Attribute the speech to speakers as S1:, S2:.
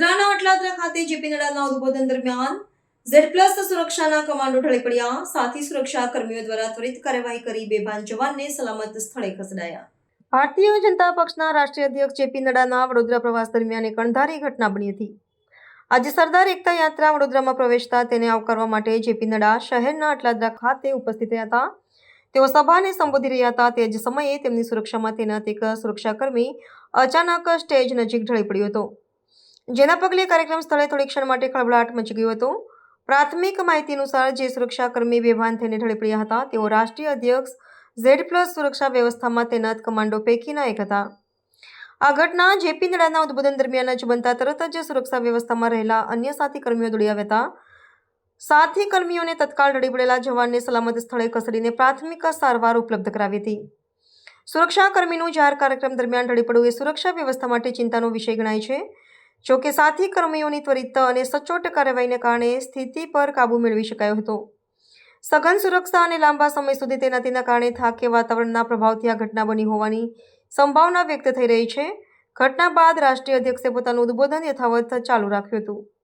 S1: અટલાદરા ખાતે જેપી નડાલના ઉદબોધન દરમિયાન ઝેડ પ્લસ સુરક્ષાના કમાન્ડો ઢળી પડ્યા. સાથી સુરક્ષા કર્મીઓ દ્વારા ત્વરિત કાર્યવાહી કરી બેભાન જવાનને સલામત સ્થળે ખસેડાયા. ભારતીય જનતા પક્ષના રાષ્ટ્રીય અધ્યક્ષ જેપી નડ્ડાના વડોદરા પ્રવાસ દરમિયાન એક અણધારી ઘટના બની હતી. આજે સરદાર એકતા યાત્રા વડોદરામાં પ્રવેશતા તેને આવકારવા માટે જેપી નડ્ડા શહેરના અટલાદરા ખાતે ઉપસ્થિત રહ્યા હતા. તેઓ સભાને સંબોધી રહ્યા હતા. તે જ સમયે તેમની સુરક્ષામાં તૈનાત એક સુરક્ષાકર્મી અચાનક સ્ટેજ નજીક ઢળી પડ્યો હતો. જેના પગલે કાર્યક્રમ સ્થળે થોડી ક્ષણ માટે ખળભળાટ મચી ગયો હતો. પ્રાથમિક માહિતી અનુસાર જે સુરક્ષાકર્મી બેભાન થઈને ઢળી પડ્યા હતા, તેઓ રાષ્ટ્રીય અધ્યક્ષ ઝેડ પ્લસ સુરક્ષા વ્યવસ્થામાં તૈનાત કમાન્ડો પૈકીના એક હતા. આ ઘટના જેપી નડાના ઉદ્બોધન દરમિયાન જ બનતા તરત જ સુરક્ષા વ્યવસ્થામાં રહેલા અન્ય સાથી કર્મીઓ દોડી આવ્યા હતા. સાથી કર્મીઓને તત્કાળ ઢળી પડેલા જવાનને સલામત સ્થળે ખસેડીને પ્રાથમિક સારવાર ઉપલબ્ધ કરાવી હતી. સુરક્ષા કર્મીનું જાહેર કાર્યક્રમ દરમિયાન ઢળી પડવું એ સુરક્ષા વ્યવસ્થા માટે ચિંતાનો વિષય ગણાય છે. જોકે સાથી કર્મીઓની ત્વરિત અને સચોટ કાર્યવાહીને કારણે સ્થિતિ પર કાબૂ મેળવી શકાયો હતો. સઘન સુરક્ષા અને લાંબા સમય સુધી તૈનાતીના કારણે થાકે વાતાવરણના પ્રભાવથી આ ઘટના બની હોવાની સંભાવના વ્યક્ત થઈ રહી છે. ઘટના બાદ રાષ્ટ્રીય અધ્યક્ષે પોતાનું ઉદ્બોધન યથાવત ચાલુ રાખ્યું હતું.